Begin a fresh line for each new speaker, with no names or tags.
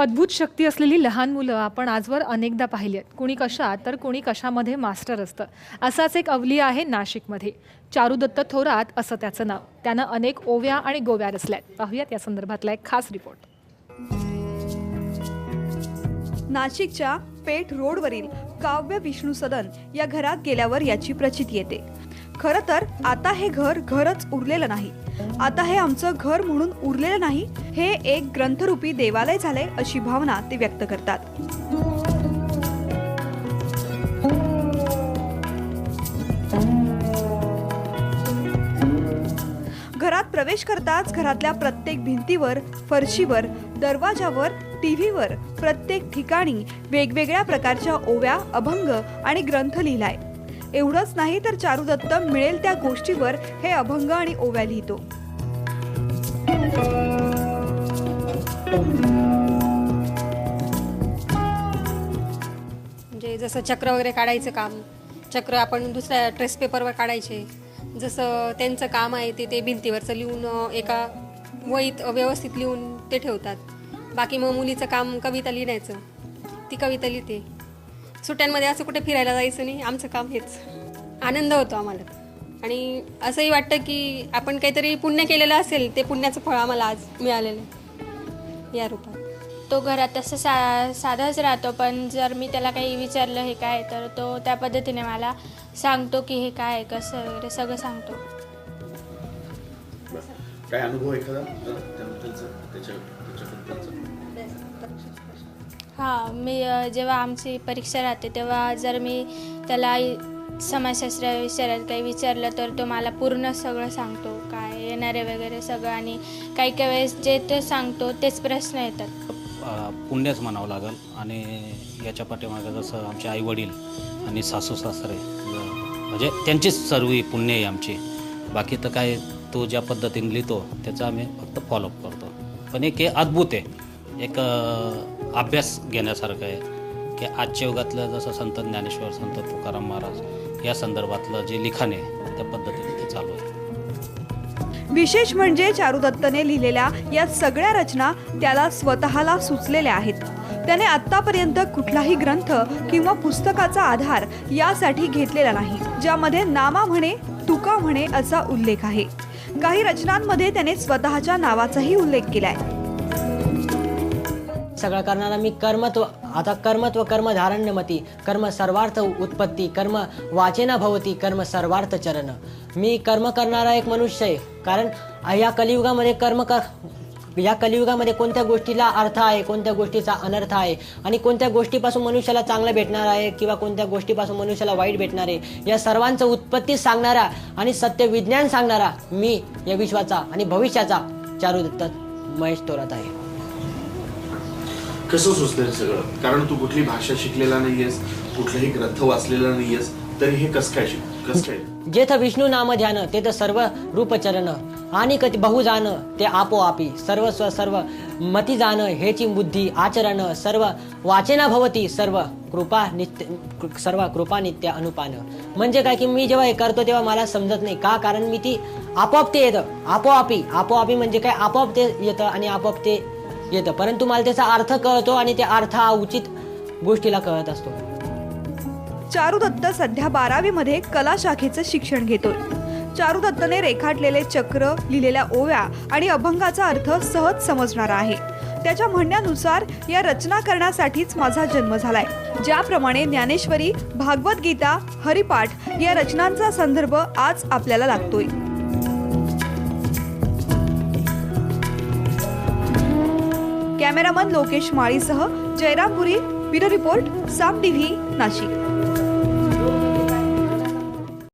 अद्भुत शक्ती असलेली लहान मुलं आपण आजवर अनेकदा पाहिली आहेत. कुणी कशात तर कुणी कशामध्ये मास्टर असतं. असाच एक अवली आहे नाशिकमध्ये. चारुदत्त थोरात असं त्याचं नाव. त्यानं अनेक ओव्या आणि गोव्या रचल्यात. पाहूयात या संदर्भातला एक खास रिपोर्ट.
नाशिकच्या पेठ रोडवरील काव्य विष्णू सदन या घरात गेल्यावर याची प्रचिती येते. खरं तर आता हे घर घरच उरलेलं नाही. आता हे आमचं घर म्हणून उरलेलं नाही हे एक ग्रंथरूपी देवालय झालंय अशी भावना ते व्यक्त करतात. घरात प्रवेश करताच घरातल्या प्रत्येक भिंतीवर फरशीवर दरवाजावर टीव्हीवर प्रत्येक ठिकाणी वेगवेगळ्या प्रकारच्या ओव्या अभंग आणि ग्रंथ लिहिलाय. एवढंच नाही तर चारुदत्त मिळेल त्या गोष्टीवर हे अभंग आणि ओव्या लिहितो.
म्हणजे जसं चक्र वगैरे काढायचं काम चक्र आपण दुसऱ्या ट्रेस पेपरवर काढायचे. जसं त्यांचं काम आहे ते ते भिंतीवरचं लिहून एका वहीत व्यवस्थित लिहून ते ठेवतात. बाकी मग मुलीचं काम कविता लिहिण्याचं. ती कविता लिहिते. सुट्ट्यांमध्ये असं कुठे फिरायला जायचं नाही आमचं काम हेच. आनंद होतो आम्हाला. आणि असंही वाटतं की आपण काहीतरी पुण्य केलेलं असेल ते पुण्याचं फळ आम्हाला आज मिळालेलं आहे. या रूपात.
तो घरात तसं सा साधाच राहतो पण जर मी त्याला काही विचारलं हे काय तर तो त्या पद्धतीने मला सांगतो की हे काय आहे, कसं वगैरे सगळं सांगतो.
काय अनुभव एखादा? त्याच्याबद्दलचा?
हां मी जेव्हा आमची परीक्षा राहते तेव्हा जर मी त्याला समाजशास्त्र विचारायला काही विचारलं तर तो मला पूर्ण सगळं सांगतो काय येणारे वगैरे सगळं आणि काही काही वेळेस जे ते सांगतो तेच प्रश्न येतात.
पुण्यच म्हणावं लागेल आणि याच्या पाठीमागं जसं आमचे आई वडील आणि सासू सासरे म्हणजे त्यांचीच सर्व पुण्य आहे आमची. बाकी तर काय तो ज्या पद्धतीने लिहितो त्याचा आम्ही फक्त फॉलोअप करतो. पण एक हे अद्भुत आहे. एक अभ्यास घेण्यासारखं आहे की आजच्या युगातलं जसं संत ज्ञानेश्वर संत तुकाराम महाराज या संदर्भातलं जे लिखाण आहे त्या पद्धतीने ते चालू आहे.
विशेष म्हणजे चारुदत्तने लिहिलेल्या या सगळ्या रचना त्याला स्वतःला सुचलेल्या आहेत. त्याने आतापर्यंत कुठलाही ग्रंथ किंवा पुस्तकाचा आधार यासाठी घेतलेला नाही ज्यामध्ये नामा म्हणे तुका म्हणे असा उल्लेख आहे. काही रचनांमध्ये त्याने स्वतःच्या नावाचाही उल्लेख केलाय.
सगळं करणारा मी कर्मत्व आता कर्मत्व कर्म धारण्यमती कर्म सर्वार्थ उत्पत्ती कर्म वाचेना भवती कर्म सर्वार्थ चरण. मी कर्म करणारा एक मनुष्य आहे. कारण या कलियुगामध्ये कर्म कर या कलियुगामध्ये कोणत्या गोष्टीला अर्थ आहे कोणत्या गोष्टीचा अनर्थ आहे आणि कोणत्या गोष्टीपासून मनुष्याला चांगलं भेटणार आहे किंवा कोणत्या गोष्टीपासून मनुष्याला वाईट भेटणार आहे या सर्वांचं उत्पत्ती सांगणारा आणि सत्य विज्ञान सांगणारा मी या विश्वाचा आणि भविष्याचा चारुदत्त महेश थोरात आहे.
कसं सुचलं हे सगळं? कारण तू कुठली भाषा शिकलेला नाहीयेस कुठलाही ग्रंथ वाचलेला नाहीयेस तरी हे कस काय शिक कस काय?
जेथ विष्णू नाम ध्यान तेथ सर्व रूपचरण आणि कति बहु जाण ते आपोआपी सर्व स्व सर्व मती जाण हेची बुद्धी आचरण सर्व वाचेना भवती सर्व कृपा नित्य सर्व कृपा नित्य अनुपान. म्हणजे काय की मी जेव्हा हे करतो तेव्हा मला समजत नाही. का? कारण मी ती आपोआप ते येतं. आपोआपी आपोआपी म्हणजे काय? आपोआप ते येतं आणि आपोआप ते येतं. परंतु मला त्याचा अर्थ कळतो आणि ते अर्थ हा उचित गोष्टीला कळत असतो.
चारुदत्त सध्या बारावी मध्ये कला शाखेचं शिक्षण घेतोय. चारुदत्तने रेखाटलेले चक्र लिहिलेल्या ओव्या आणि अभंगाचा अर्थ सहज समजणारा आहे. त्याच्या म्हणण्यानुसार या रचना करण्यासाठीच माझा जन्म झालाय. ज्याप्रमाणे ज्ञानेश्वरी भागवत गीता हरिपाठ या रचनांचा संदर्भ आज आपल्याला लागतोय. Cameraman Lokesh माळीसह Jayrampuri bureau report Saam TV Nashik.